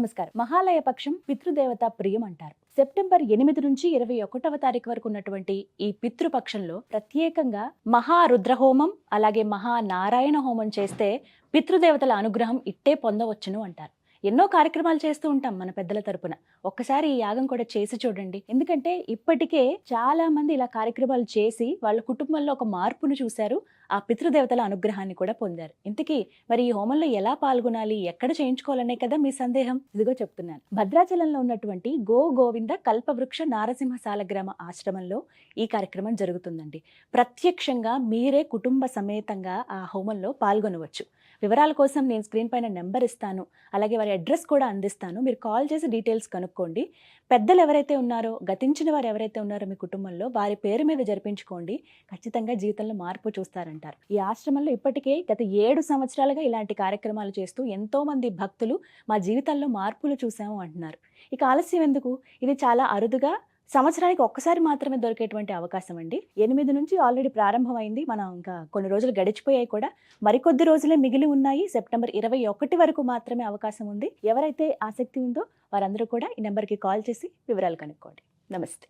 నమస్కారం. మహాలయ పక్షం పితృదేవత ప్రియం అంటారు. సెప్టెంబర్ ఎనిమిది నుంచి ఇరవై ఒకటవ తారీఖు వరకు ఉన్నటువంటి ఈ పితృపక్షంలో ప్రత్యేకంగా మహారుద్రహోమం అలాగే మహానారాయణ హోమం చేస్తే పితృదేవతల అనుగ్రహం ఇట్టే పొందవచ్చును అంటారు. ఎన్నో కార్యక్రమాలు చేస్తూ ఉంటాం మన పెద్దల తరపున. ఒక్కసారి ఈ యాగం కూడా చేసి చూడండి. ఎందుకంటే ఇప్పటికే చాలా మంది ఇలా కార్యక్రమాలు చేసి వాళ్ళ కుటుంబంలో ఒక మార్పును చూశారు. ఆ పితృదేవతల అనుగ్రహాన్ని కూడా పొందారు. ఇంతకీ మరి ఈ హోమంలో ఎలా పాల్గొనాలి? ఎక్కడ చేయించుకోవాలనే కదా మీ సందేహం? ఇదిగో చెప్తున్నాను. భద్రాచలంలో ఉన్నటువంటి గో గోవింద కల్పవృక్ష నారసింహ సాలగ్రామ ఆశ్రమంలో ఈ కార్యక్రమం జరుగుతుందండి. ప్రత్యక్షంగా మీరే కుటుంబ సమేతంగా ఆ హోమంలో పాల్గొనవచ్చు. వివరాల కోసం నేను స్క్రీన్ పైన నెంబర్ ఇస్తాను. అలాగే వారి అడ్రస్ కూడా అందిస్తాను. మీరు కాల్ చేసి డీటెయిల్స్ కనుక్కోండి. పెద్దలు ఎవరైతే ఉన్నారో గతించిన వారు ఎవరైతే ఉన్నారో మీ కుటుంబంలో వారి పేరు మీద జరిపించుకోండి. ఖచ్చితంగా జీవితంలో మార్పు చూస్తారంటారు. ఈ ఆశ్రమంలో ఇప్పటికే గత ఏడు సంవత్సరాలుగా ఇలాంటి కార్యక్రమాలు చేస్తూ ఎంతోమంది భక్తులు మా జీవితాల్లో మార్పులు చూసాము అంటున్నారు. ఇక ఆలస్యం ఎందుకు? ఇది చాలా అరుదుగా సంవత్సరానికి ఒక్కసారి మాత్రమే దొరికేటువంటి అవకాశం అండి ఎనిమిది నుంచి ఆల్రెడీ ప్రారంభమైంది. మనం ఇంకా కొన్ని రోజులు గడిచిపోయాయి కూడా. మరికొద్ది రోజులే మిగిలి ఉన్నాయి. సెప్టెంబర్ ఇరవై ఒకటి వరకు మాత్రమే అవకాశం ఉంది. ఎవరైతే ఆసక్తి ఉందో వారందరూ కూడా ఈ నెంబర్కి కాల్ చేసి వివరాలు కనుక్కోండి. నమస్తే.